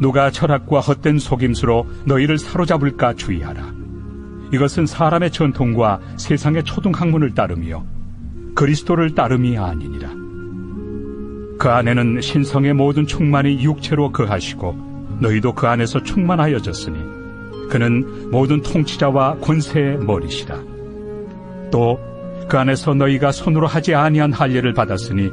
누가 철학과 헛된 속임수로 너희를 사로잡을까 주의하라. 이것은 사람의 전통과 세상의 초등학문을 따르며 그리스도를 따름이 아니니라. 그 안에는 신성의 모든 충만이 육체로 거하시고 너희도 그 안에서 충만하여졌으니 그는 모든 통치자와 권세의 머리시라. 또 그 안에서 너희가 손으로 하지 아니한 할례를 받았으니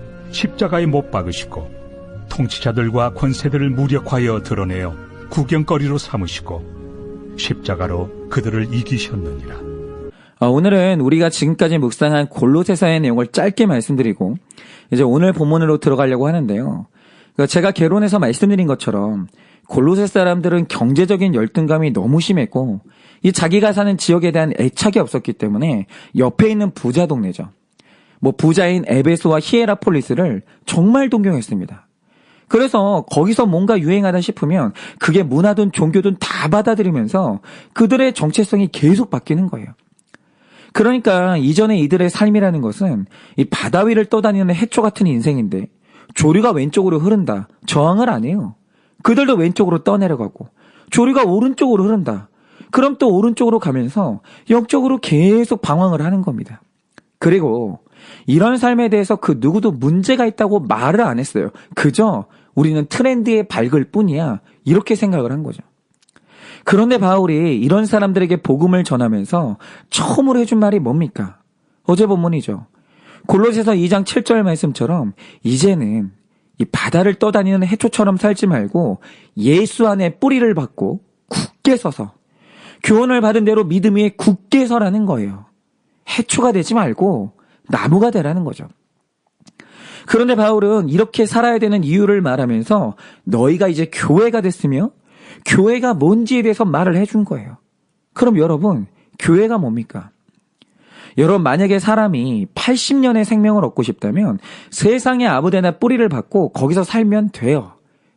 십자가에 못 박으시고 통치자들과 권세들을 무력하여 드러내어 구경거리로 삼으시고 십자가로 그들을 이기셨느니라. 어, 오늘은 우리가 지금까지 묵상한 골로새서의 내용을 짧게 말씀드리고 이제 오늘 본문으로 들어가려고 하는데요. 그러니까 제가 개론에서 말씀드린 것처럼 골로새 사람들은 경제적인 열등감이 너무 심했고 이 자기가 사는 지역에 대한 애착이 없었기 때문에 옆에 있는 부자 동네죠. 뭐 부자인 에베소와 히에라폴리스를 정말 동경했습니다. 그래서 거기서 뭔가 유행하다 싶으면 그게 문화든 종교든 다 받아들이면서 그들의 정체성이 계속 바뀌는 거예요. 그러니까 이전에 이들의 삶이라는 것은 이 바다 위를 떠다니는 해초 같은 인생인데 조류가 왼쪽으로 흐른다. 저항을 안 해요. 그들도 왼쪽으로 떠내려가고 조류가 오른쪽으로 흐른다. 그럼 또 오른쪽으로 가면서 역적으로 계속 방황을 하는 겁니다. 그리고 이런 삶에 대해서 그 누구도 문제가 있다고 말을 안 했어요. 그저 우리는 트렌드에 밝을 뿐이야. 이렇게 생각을 한 거죠. 그런데 바울이 이런 사람들에게 복음을 전하면서 처음으로 해준 말이 뭡니까? 어제 본문이죠. 골로새서 2장 7절 말씀처럼 이제는 이 바다를 떠다니는 해초처럼 살지 말고 예수 안에 뿌리를 받고 굳게 서서 교훈을 받은 대로 믿음 위에 굳게 서라는 거예요. 해초가 되지 말고 나무가 되라는 거죠. 그런데 바울은 이렇게 살아야 되는 이유를 말하면서 너희가 이제 교회가 됐으며 교회가 뭔지에 대해서 말을 해준 거예요. 그럼 여러분, 교회가 뭡니까? 여러분, 만약에 사람이 80년의 생명을 얻고 싶다면 세상의 아무데나 뿌리를 받고 거기서 살면 돼요.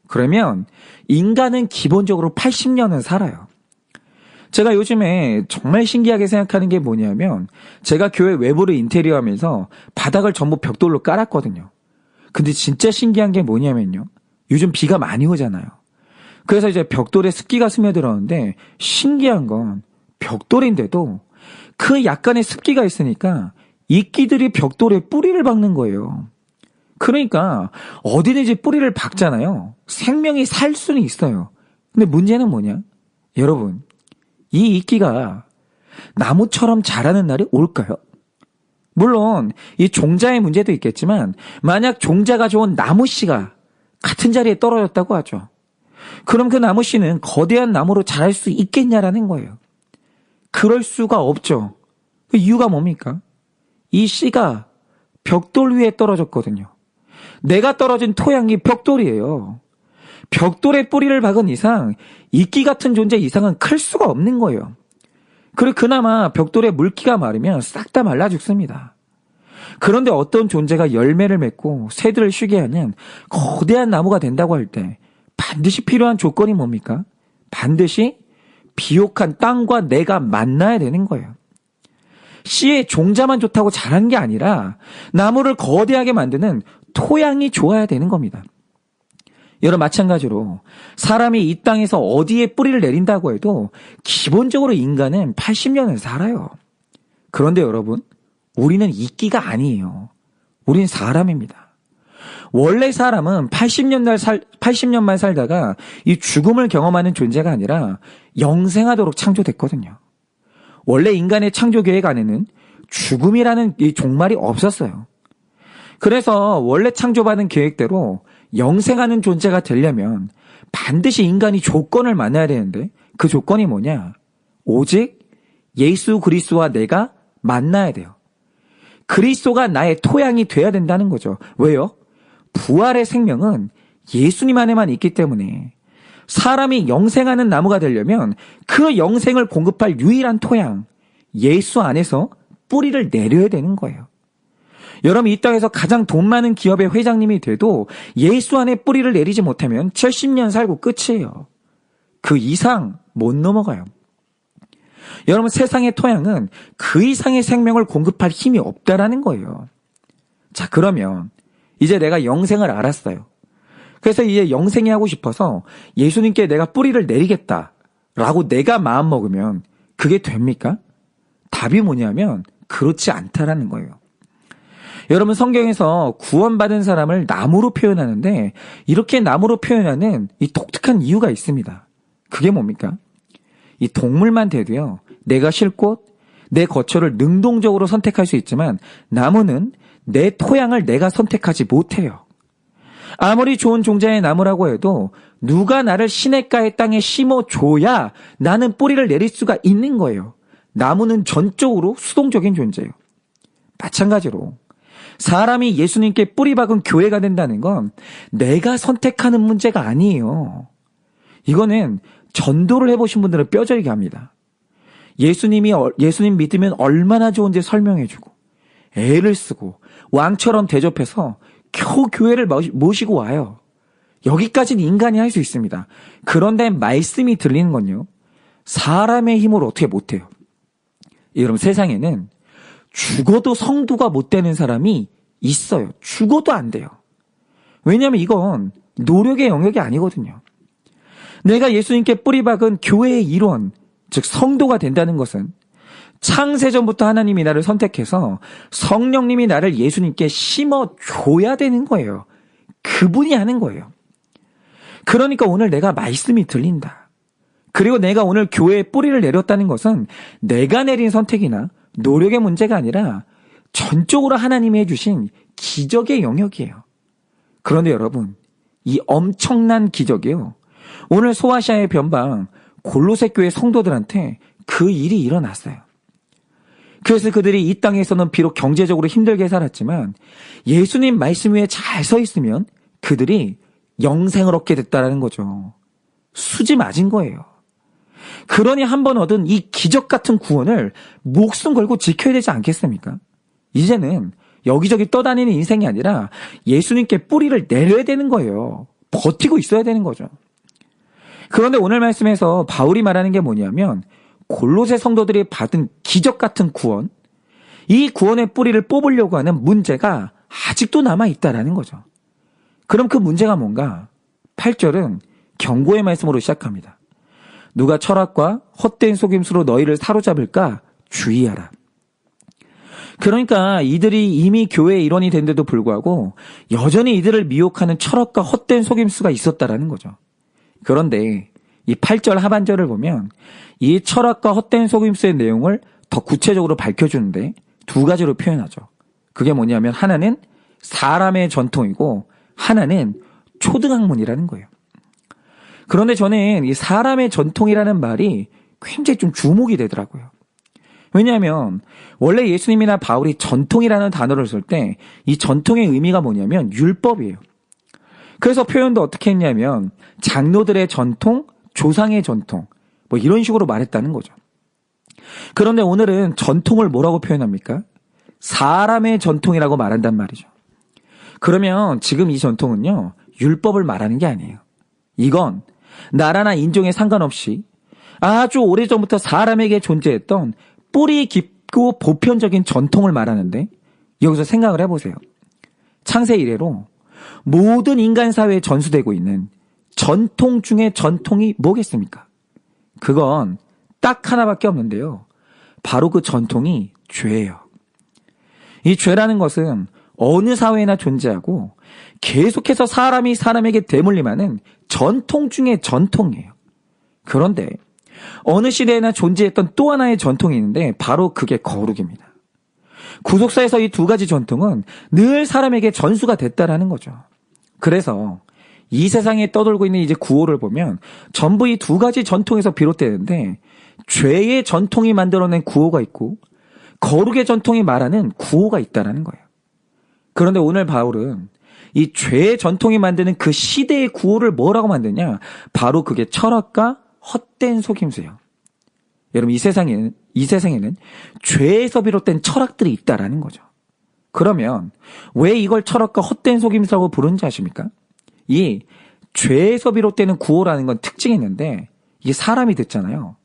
그러면 인간은 기본적으로 80년은 살아요. 제가 요즘에 정말 신기하게 생각하는 게 뭐냐면 제가 교회 외부를 인테리어 하면서 바닥을 전부 벽돌로 깔았거든요. 근데 진짜 신기한 게 뭐냐면요. 요즘 비가 많이 오잖아요. 그래서 이제 벽돌에 습기가 스며들었는데 신기한 건 벽돌인데도 그 약간의 습기가 있으니까 이끼들이 벽돌에 뿌리를 박는 거예요. 그러니까 어디든지 뿌리를 박잖아요. 생명이 살 수는 있어요. 근데 문제는 뭐냐? 여러분, 이 이끼가 나무처럼 자라는 날이 올까요? 물론 이 종자의 문제도 있겠지만 만약 종자가 좋은 나무 씨가 같은 자리에 떨어졌다고 하죠. 그럼 그 나무 씨는 거대한 나무로 자랄 수 있겠냐라는 거예요. 그럴 수가 없죠. 그 이유가 뭡니까? 이 씨가 벽돌 위에 떨어졌거든요. 내가 떨어진 토양이 벽돌이에요. 벽돌에 뿌리를 박은 이상 이끼 같은 존재 이상은 클 수가 없는 거예요. 그리고 그나마 벽돌에 물기가 마르면 싹 다 말라 죽습니다. 그런데 어떤 존재가 열매를 맺고 새들을 쉬게 하는 거대한 나무가 된다고 할 때 반드시 필요한 조건이 뭡니까? 반드시 비옥한 땅과 내가 만나야 되는 거예요. 씨의 종자만 좋다고 자란 게 아니라 나무를 거대하게 만드는 토양이 좋아야 되는 겁니다. 여러 마찬가지로 사람이 이 땅에서 어디에 뿌리를 내린다고 해도 기본적으로 인간은 80년을 살아요. 그런데 여러분, 우리는 이끼가 아니에요. 우린 사람입니다. 원래 사람은 80년 살, 80년만 살다가 이 죽음을 경험하는 존재가 아니라 영생하도록 창조됐거든요. 원래 인간의 창조 계획 안에는 죽음이라는 이 종말이 없었어요. 그래서 원래 창조받은 계획대로 영생하는 존재가 되려면 반드시 인간이 조건을 만나야 되는데 그 조건이 뭐냐? 오직 예수 그리스도와 내가 만나야 돼요. 그리스도가 나의 토양이 돼야 된다는 거죠. 왜요? 부활의 생명은 예수님 안에만 있기 때문에 사람이 영생하는 나무가 되려면 그 영생을 공급할 유일한 토양, 예수 안에서 뿌리를 내려야 되는 거예요. 여러분 이 땅에서 가장 돈 많은 기업의 회장님이 돼도 예수 안에 뿌리를 내리지 못하면 70년 살고 끝이에요. 그 이상 못 넘어가요. 여러분 세상의 토양은 그 이상의 생명을 공급할 힘이 없다라는 거예요. 자 그러면 이제 내가 영생을 알았어요. 그래서 이제 영생이 하고 싶어서 예수님께 내가 뿌리를 내리겠다 라고 내가 마음 먹으면 그게 됩니까? 답이 뭐냐면 그렇지 않다라는 거예요. 여러분 성경에서 구원받은 사람을 나무로 표현하는데 이렇게 나무로 표현하는 이 독특한 이유가 있습니다. 그게 뭡니까? 이 동물만 돼도요. 내가 쉴 곳, 내 거처를 능동적으로 선택할 수 있지만 나무는 내 토양을 내가 선택하지 못해요. 아무리 좋은 종자의 나무라고 해도 누가 나를 시냇가의 땅에 심어줘야 나는 뿌리를 내릴 수가 있는 거예요. 나무는 전적으로 수동적인 존재예요. 마찬가지로 사람이 예수님께 뿌리 박은 교회가 된다는 건 내가 선택하는 문제가 아니에요. 이거는 전도를 해보신 분들은 뼈저리게 합니다. 예수님이, 예수님 믿으면 얼마나 좋은지 설명해주고, 애를 쓰고, 왕처럼 대접해서 겨우 교회를 모시고 와요. 여기까지는 인간이 할 수 있습니다. 그런데 말씀이 들리는 건요. 사람의 힘으로 어떻게 못해요. 여러분 세상에는 죽어도 성도가 못 되는 사람이 있어요. 죽어도 안 돼요. 왜냐하면 이건 노력의 영역이 아니거든요. 내가 예수님께 뿌리박은 교회의 일원, 즉 성도가 된다는 것은 창세전부터 하나님이 나를 선택해서 성령님이 나를 예수님께 심어 줘야 되는 거예요. 그분이 하는 거예요. 그러니까 오늘 내가 말씀이 들린다. 그리고 내가 오늘 교회에 뿌리를 내렸다는 것은 내가 내린 선택이나 노력의 문제가 아니라 전적으로 하나님이 해주신 기적의 영역이에요. 그런데 여러분, 이 엄청난 기적이요. 오늘 소아시아의 변방 골로새 교회 성도들한테 그 일이 일어났어요. 그래서 그들이 이 땅에서는 비록 경제적으로 힘들게 살았지만 예수님 말씀 위에 잘 서 있으면 그들이 영생을 얻게 됐다라는 거죠. 수지 맞은 거예요. 그러니 한 번 얻은 이 기적 같은 구원을 목숨 걸고 지켜야 되지 않겠습니까? 이제는 여기저기 떠다니는 인생이 아니라 예수님께 뿌리를 내려야 되는 거예요. 버티고 있어야 되는 거죠. 그런데 오늘 말씀에서 바울이 말하는 게 뭐냐면 골로새 성도들이 받은 기적 같은 구원, 이 구원의 뿌리를 뽑으려고 하는 문제가 아직도 남아 있다라는 거죠. 그럼 그 문제가 뭔가? 8절은 경고의 말씀으로 시작합니다. 누가 철학과 헛된 속임수로 너희를 사로잡을까 주의하라. 그러니까 이들이 이미 교회의 일원이 된데도 불구하고 여전히 이들을 미혹하는 철학과 헛된 속임수가 있었다라는 거죠. 그런데 이 8절 하반절을 보면 이 철학과 헛된 속임수의 내용을 더 구체적으로 밝혀주는데 두 가지로 표현하죠. 그게 뭐냐면 하나는 사람의 전통이고 하나는 초등학문이라는 거예요. 그런데 저는 이 사람의 전통이라는 말이 굉장히 좀 주목이 되더라고요. 왜냐하면 원래 예수님이나 바울이 전통이라는 단어를 쓸 때 이 전통의 의미가 뭐냐면 율법이에요. 그래서 표현도 어떻게 했냐면 장로들의 전통, 조상의 전통, 뭐 이런 식으로 말했다는 거죠. 그런데 오늘은 전통을 뭐라고 표현합니까? 사람의 전통이라고 말한단 말이죠. 그러면 지금 이 전통은요, 율법을 말하는 게 아니에요. 이건 나라나 인종에 상관없이 아주 오래전부터 사람에게 존재했던 뿌리 깊고 보편적인 전통을 말하는데 여기서 생각을 해보세요. 창세 이래로 모든 인간 사회에 전수되고 있는 전통 중에 전통이 뭐겠습니까? 그건 딱 하나밖에 없는데요. 바로 그 전통이 죄예요. 이 죄라는 것은 어느 사회나 존재하고 계속해서 사람이 사람에게 대물림하는 전통 중의 전통이에요. 그런데 어느 시대에나 존재했던 또 하나의 전통이 있는데 바로 그게 거룩입니다. 구속사에서 이 두 가지 전통은 늘 사람에게 전수가 됐다라는 거죠. 그래서 이 세상에 떠돌고 있는 이제 구호를 보면 전부 이 두 가지 전통에서 비롯되는데 죄의 전통이 만들어낸 구호가 있고 거룩의 전통이 말하는 구호가 있다라는 거예요. 그런데 오늘 바울은 이 죄의 전통이 만드는 그 시대의 구호를 뭐라고 만드냐? 바로 그게 철학과 헛된 속임수예요. 여러분 이 세상에는 이 세상에는 죄에서 비롯된 철학들이 있다라는 거죠. 그러면 왜 이걸 철학과 헛된 속임수라고 부르는지 아십니까? 이 죄에서 비롯되는 구호라는 건 특징이 있는데 이게 사람이 듣잖아요.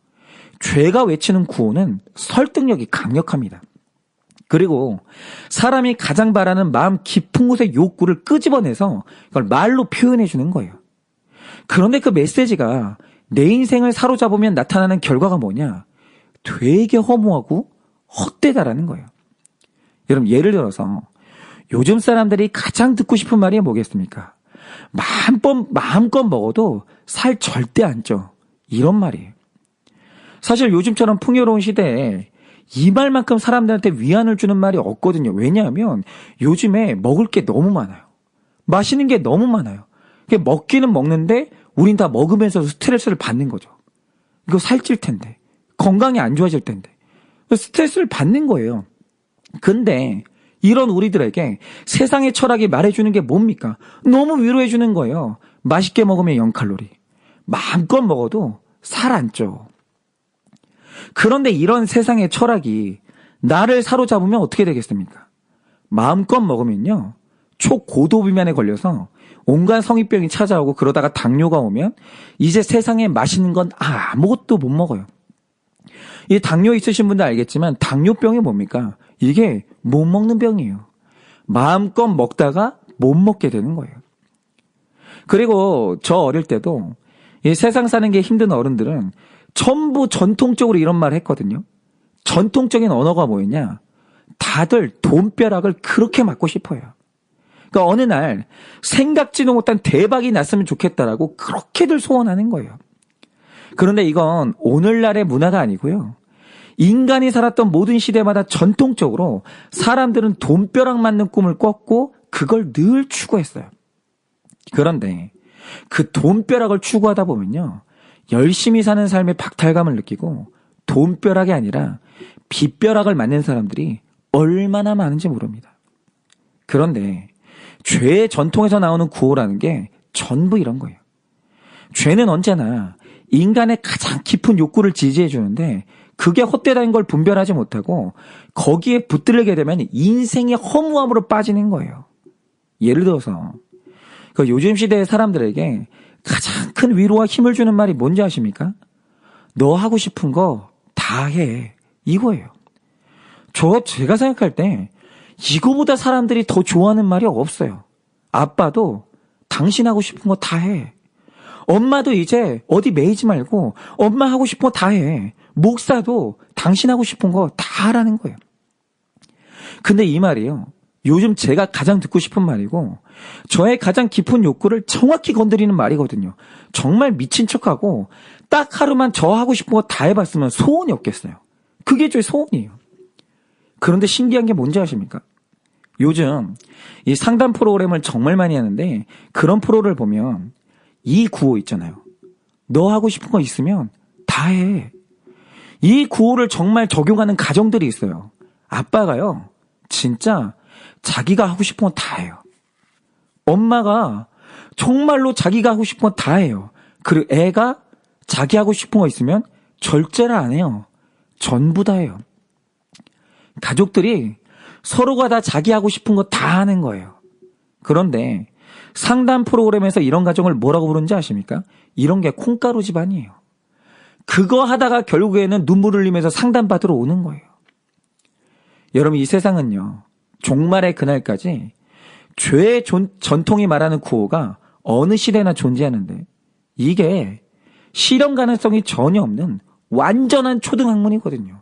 죄가 외치는 구호는 설득력이 강력합니다. 그리고 사람이 가장 바라는 마음 깊은 곳의 욕구를 끄집어내서 이걸 말로 표현해 주는 거예요. 그런데 그 메시지가 내 인생을 사로잡으면 나타나는 결과가 뭐냐? 되게 허무하고 헛되다라는 거예요. 여러분, 예를 들어서 요즘 사람들이 가장 듣고 싶은 말이 뭐겠습니까? 마음껏, 마음껏 먹어도 살 절대 안 쪄. 이런 말이에요. 사실 요즘처럼 풍요로운 시대에 이 말만큼 사람들한테 위안을 주는 말이 없거든요. 왜냐하면 요즘에 먹을 게 너무 많아요. 마시는 게 너무 많아요. 먹기는 먹는데 우린 다 먹으면서 스트레스를 받는 거죠. 이거 살찔 텐데. 건강이 안 좋아질 텐데. 스트레스를 받는 거예요. 근데 이런 우리들에게 세상의 철학이 말해주는 게 뭡니까? 너무 위로해주는 거예요. 맛있게 먹으면 0칼로리. 마음껏 먹어도 살 안 쪄. 그런데 이런 세상의 철학이 나를 사로잡으면 어떻게 되겠습니까? 마음껏 먹으면요. 초고도 비만에 걸려서 온갖 성인병이 찾아오고 그러다가 당뇨가 오면 이제 세상에 맛있는 건 아무것도 못 먹어요. 이 당뇨 있으신 분들 알겠지만 당뇨병이 뭡니까? 이게 못 먹는 병이에요. 마음껏 먹다가 못 먹게 되는 거예요. 그리고 저 어릴 때도 이 세상 사는 게 힘든 어른들은 전부 전통적으로 이런 말을 했거든요. 전통적인 언어가 뭐였냐? 다들 돈벼락을 그렇게 맞고 싶어요. 그러니까 어느 날 생각지도 못한 대박이 났으면 좋겠다라고 그렇게들 소원하는 거예요. 그런데 이건 오늘날의 문화가 아니고요. 인간이 살았던 모든 시대마다 전통적으로 사람들은 돈벼락 맞는 꿈을 꿨고 그걸 늘 추구했어요. 그런데 그 돈벼락을 추구하다 보면요. 열심히 사는 삶의 박탈감을 느끼고 돈벼락이 아니라 빚벼락을 맞는 사람들이 얼마나 많은지 모릅니다. 그런데 죄의 전통에서 나오는 구호라는 게 전부 이런 거예요. 죄는 언제나 인간의 가장 깊은 욕구를 지지해 주는데 그게 헛되다는 걸 분별하지 못하고 거기에 붙들게 되면 인생의 허무함으로 빠지는 거예요. 예를 들어서 그 요즘 시대의 사람들에게 가장 큰 위로와 힘을 주는 말이 뭔지 아십니까? 너 하고 싶은 거 다 해. 이거예요. 저, 제가 생각할 때 이거보다 사람들이 더 좋아하는 말이 없어요. 아빠도 당신 하고 싶은 거 다 해. 엄마도 이제 어디 매이지 말고 엄마 하고 싶은 거 다 해. 목사도 당신 하고 싶은 거 다 하라는 거예요. 근데 이 말이요. 요즘 제가 가장 듣고 싶은 말이고 저의 가장 깊은 욕구를 정확히 건드리는 말이거든요. 정말 미친 척하고 딱 하루만 저 하고 싶은 거 다 해봤으면 소원이 없겠어요. 그게 저의 소원이에요. 그런데 신기한 게 뭔지 아십니까? 요즘 이 상담 프로그램을 정말 많이 하는데 그런 프로를 보면 이 구호 있잖아요. 너 하고 싶은 거 있으면 다 해. 이 구호를 정말 적용하는 가정들이 있어요. 아빠가요, 진짜 자기가 하고 싶은 건 다 해요. 엄마가 정말로 자기가 하고 싶은 건 다 해요. 그리고 애가 자기 하고 싶은 거 있으면 절제를 안 해요. 전부 다 해요. 가족들이 서로가 다 자기 하고 싶은 거 다 하는 거예요. 그런데 상담 프로그램에서 이런 가정을 뭐라고 부르는지 아십니까? 이런 게 콩가루 집안이에요. 그거 하다가 결국에는 눈물 흘리면서 상담받으러 오는 거예요. 여러분, 이 세상은요, 종말의 그날까지 죄의 전통이 말하는 구호가 어느 시대나 존재하는데 이게 실현 가능성이 전혀 없는 완전한 초등학문이거든요.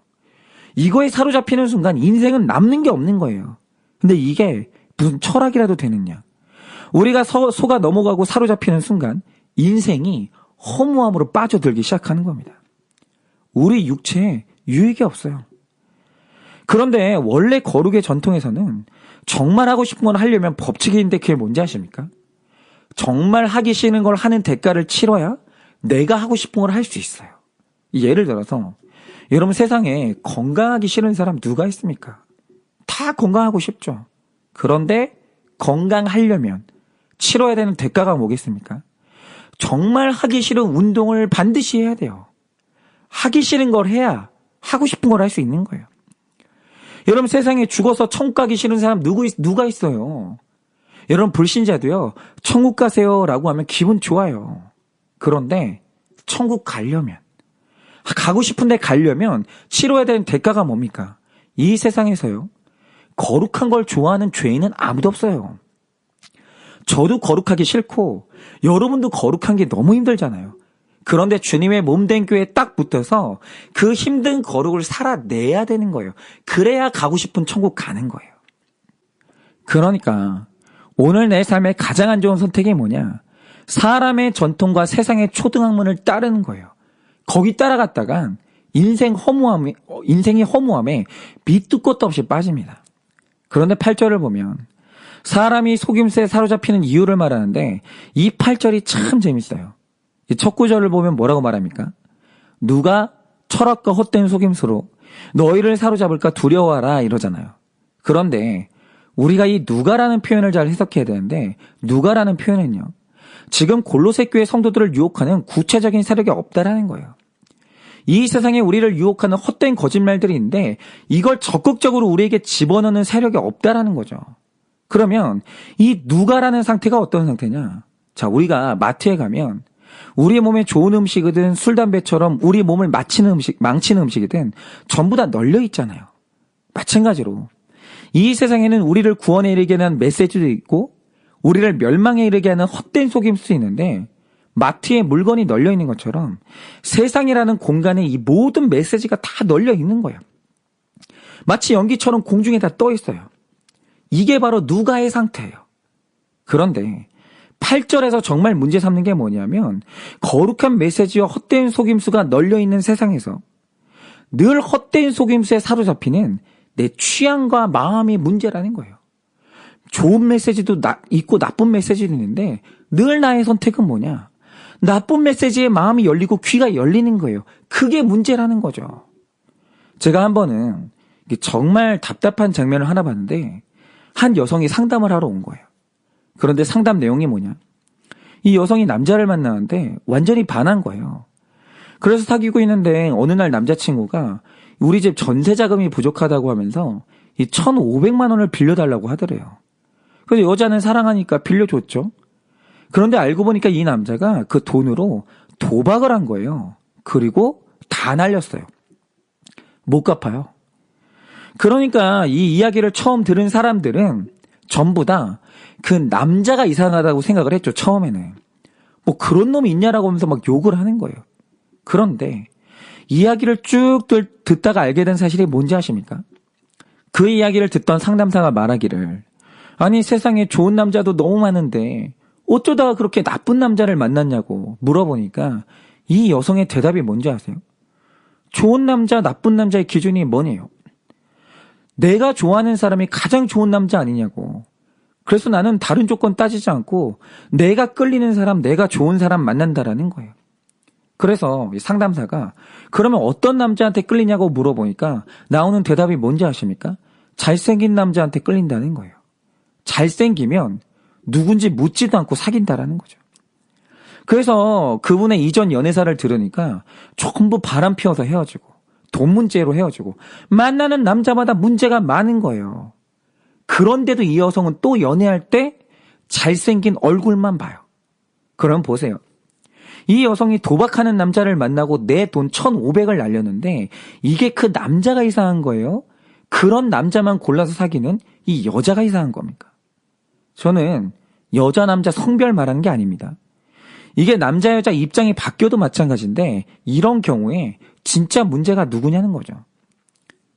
이거에 사로잡히는 순간 인생은 남는 게 없는 거예요. 근데 이게 무슨 철학이라도 되느냐. 우리가 서, 속아 넘어가고 사로잡히는 순간 인생이 허무함으로 빠져들기 시작하는 겁니다. 우리 육체에 유익이 없어요. 그런데 원래 거룩의 전통에서는 정말 하고 싶은 걸 하려면 법칙이 있는데 그게 뭔지 아십니까? 정말 하기 싫은 걸 하는 대가를 치러야 내가 하고 싶은 걸 할 수 있어요. 예를 들어서 여러분 세상에 건강하기 싫은 사람 누가 있습니까? 다 건강하고 싶죠. 그런데 건강하려면 치러야 되는 대가가 뭐겠습니까? 정말 하기 싫은 운동을 반드시 해야 돼요. 하기 싫은 걸 해야 하고 싶은 걸 할 수 있는 거예요. 여러분 세상에 죽어서 천국 가기 싫은 사람 누구 있- 누가 있어요? 여러분 불신자도요. 천국 가세요라고 하면 기분 좋아요. 그런데 천국 가려면 가고 싶은데 가려면 치러야 되는 대가가 뭡니까? 이 세상에서요. 거룩한 걸 좋아하는 죄인은 아무도 없어요. 저도 거룩하기 싫고 여러분도 거룩한 게 너무 힘들잖아요. 그런데 주님의 몸된 교회에 딱 붙어서 그 힘든 거룩을 살아내야 되는 거예요. 그래야 가고 싶은 천국 가는 거예요. 그러니까 오늘 내 삶의 가장 안 좋은 선택이 뭐냐? 사람의 전통과 세상의 초등학문을 따르는 거예요. 거기 따라갔다간 인생 허무함에, 어, 인생이 허무함에 밑도 끝도 없이 빠집니다. 그런데 8절을 보면 사람이 속임수에 사로잡히는 이유를 말하는데 이 8절이 참 재밌어요. 이첫 구절을 보면 뭐라고 말합니까? 누가 철학과 헛된 속임수로 너희를 사로잡을까 두려워하라 이러잖아요. 그런데 우리가 이 누가라는 표현을 잘 해석해야 되는데 누가라는 표현은요. 지금 골로새 교회 성도들을 유혹하는 구체적인 세력이 없다라는 거예요. 이 세상에 우리를 유혹하는 헛된 거짓말들이 있는데 이걸 적극적으로 우리에게 집어넣는 세력이 없다라는 거죠. 그러면 이 누가라는 상태가 어떤 상태냐? 자, 우리가 마트에 가면 우리 몸에 좋은 음식이든 술, 담배처럼 우리 몸을 마치는 음식, 망치는 음식이든 전부 다 널려 있잖아요. 마찬가지로 이 세상에는 우리를 구원에 이르게 하는 메시지도 있고 우리를 멸망에 이르게 하는 헛된 속임수도 있는데 마트에 물건이 널려 있는 것처럼 세상이라는 공간에 이 모든 메시지가 다 널려 있는 거예요. 마치 연기처럼 공중에 다 떠 있어요. 이게 바로 누가의 상태예요. 그런데 8절에서 정말 문제 삼는 게 뭐냐면 거룩한 메시지와 헛된 속임수가 널려 있는 세상에서 늘 헛된 속임수에 사로잡히는 내 취향과 마음이 문제라는 거예요. 좋은 메시지도 나- 있고 나쁜 메시지도 있는데 늘 나의 선택은 뭐냐? 나쁜 메시지에 마음이 열리고 귀가 열리는 거예요. 그게 문제라는 거죠. 제가 한 번은 정말 답답한 장면을 하나 봤는데 한 여성이 상담을 하러 온 거예요. 그런데 상담 내용이 뭐냐? 이 여성이 남자를 만나는데 완전히 반한 거예요. 그래서 사귀고 있는데 어느 날 남자친구가 우리 집 전세 자금이 부족하다고 하면서 이 1,500만 원을 빌려달라고 하더래요. 그래서 여자는 사랑하니까 빌려줬죠. 그런데 알고 보니까 이 남자가 그 돈으로 도박을 한 거예요. 그리고 다 날렸어요. 못 갚아요. 그러니까 이 이야기를 처음 들은 사람들은 전부 다 그 남자가 이상하다고 생각을 했죠, 처음에는. 뭐 그런 놈이 있냐라고 하면서 막 욕을 하는 거예요. 그런데 이야기를 쭉 들- 듣다가 알게 된 사실이 뭔지 아십니까? 그 이야기를 듣던 상담사가 말하기를 아니 세상에 좋은 남자도 너무 많은데 어쩌다가 그렇게 나쁜 남자를 만났냐고 물어보니까 이 여성의 대답이 뭔지 아세요? 좋은 남자, 나쁜 남자의 기준이 뭐냐요? 내가 좋아하는 사람이 가장 좋은 남자 아니냐고. 그래서 나는 다른 조건 따지지 않고 내가 끌리는 사람, 내가 좋은 사람 만난다라는 거예요. 그래서 이 상담사가 그러면 어떤 남자한테 끌리냐고 물어보니까 나오는 대답이 뭔지 아십니까? 잘생긴 남자한테 끌린다는 거예요. 잘생기면 누군지 묻지도 않고 사귄다라는 거죠. 그래서 그분의 이전 연애사를 들으니까 전부 바람 피워서 헤어지고 돈 문제로 헤어지고 만나는 남자마다 문제가 많은 거예요. 그런데도 이 여성은 또 연애할 때 잘생긴 얼굴만 봐요. 그럼 보세요. 이 여성이 도박하는 남자를 만나고 내 돈 1,500을 날렸는데 이게 그 남자가 이상한 거예요? 그런 남자만 골라서 사귀는 이 여자가 이상한 겁니까? 저는 여자, 남자 성별 말하는 게 아닙니다. 이게 남자, 여자 입장이 바뀌어도 마찬가지인데 이런 경우에 진짜 문제가 누구냐는 거죠.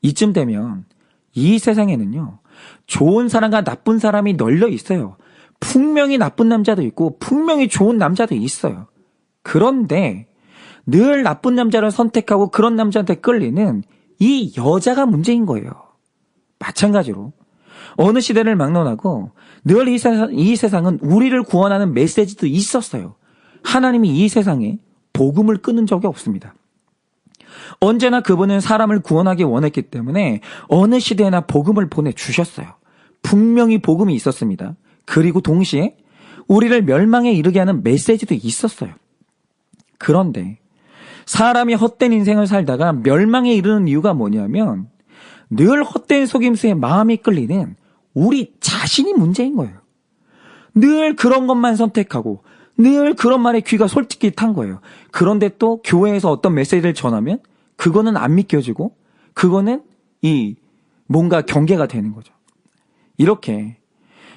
이쯤 되면 이 세상에는요. 좋은 사람과 나쁜 사람이 널려 있어요. 분명히 나쁜 남자도 있고 분명히 좋은 남자도 있어요. 그런데 늘 나쁜 남자를 선택하고 그런 남자한테 끌리는 이 여자가 문제인 거예요. 마찬가지로 어느 시대를 막론하고 늘 이 세상, 이 세상은 우리를 구원하는 메시지도 있었어요. 하나님이 이 세상에 복음을 끊은 적이 없습니다. 언제나 그분은 사람을 구원하기 원했기 때문에 어느 시대에나 복음을 보내주셨어요. 분명히 복음이 있었습니다. 그리고 동시에 우리를 멸망에 이르게 하는 메시지도 있었어요. 그런데 사람이 헛된 인생을 살다가 멸망에 이르는 이유가 뭐냐면 늘 헛된 속임수에 마음이 끌리는 우리 자신이 문제인 거예요. 늘 그런 것만 선택하고 늘 그런 말에 귀가 솔직히 탄 거예요. 그런데 또 교회에서 어떤 메시지를 전하면 그거는 안 믿겨지고 그거는 이 뭔가 경계가 되는 거죠. 이렇게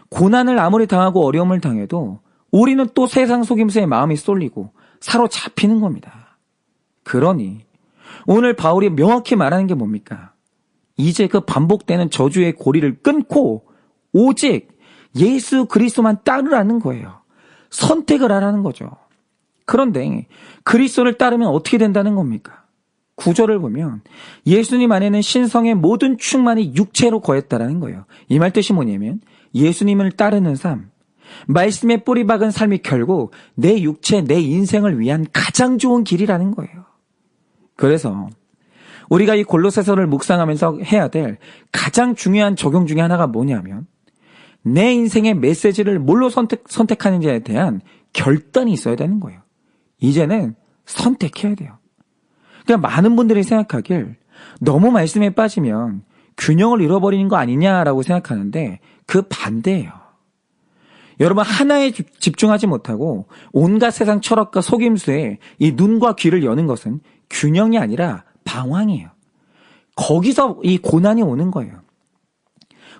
고난을 아무리 당하고 어려움을 당해도 우리는 또 세상 속임수에 마음이 쏠리고 사로잡히는 겁니다. 그러니 오늘 바울이 명확히 말하는 게 뭡니까? 이제 그 반복되는 저주의 고리를 끊고 오직 예수 그리스도만 따르라는 거예요. 선택을 하라는 거죠. 그런데 그리스도를 따르면 어떻게 된다는 겁니까? 구절을 보면 예수님 안에는 신성의 모든 충만이 육체로 거했다라는 거예요. 이 말 뜻이 뭐냐면 예수님을 따르는 삶, 말씀에 뿌리 박은 삶이 결국 내 육체, 내 인생을 위한 가장 좋은 길이라는 거예요. 그래서 우리가 이 골로새서를 묵상하면서 해야 될 가장 중요한 적용 중에 하나가 뭐냐면 내 인생의 메시지를 뭘로 선택, 선택하는지에 대한 결단이 있어야 되는 거예요. 이제는 선택해야 돼요. 그러니까 많은 분들이 생각하길 너무 말씀에 빠지면 균형을 잃어버리는 거 아니냐라고 생각하는데 그 반대예요. 여러분 하나에 집중하지 못하고 온갖 세상 철학과 속임수에 이 눈과 귀를 여는 것은 균형이 아니라 방황이에요. 거기서 이 고난이 오는 거예요.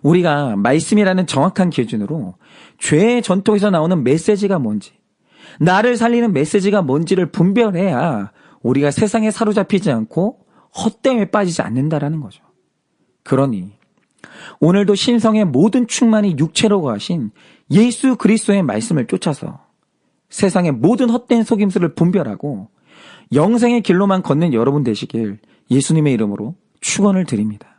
우리가 말씀이라는 정확한 기준으로 죄의 전통에서 나오는 메시지가 뭔지, 나를 살리는 메시지가 뭔지를 분별해야 우리가 세상에 사로잡히지 않고 헛됨에 빠지지 않는다라는 거죠. 그러니 오늘도 신성의 모든 충만이 육체로 가신 예수 그리스도의 말씀을 쫓아서 세상의 모든 헛된 속임수를 분별하고 영생의 길로만 걷는 여러분 되시길 예수님의 이름으로 축원을 드립니다.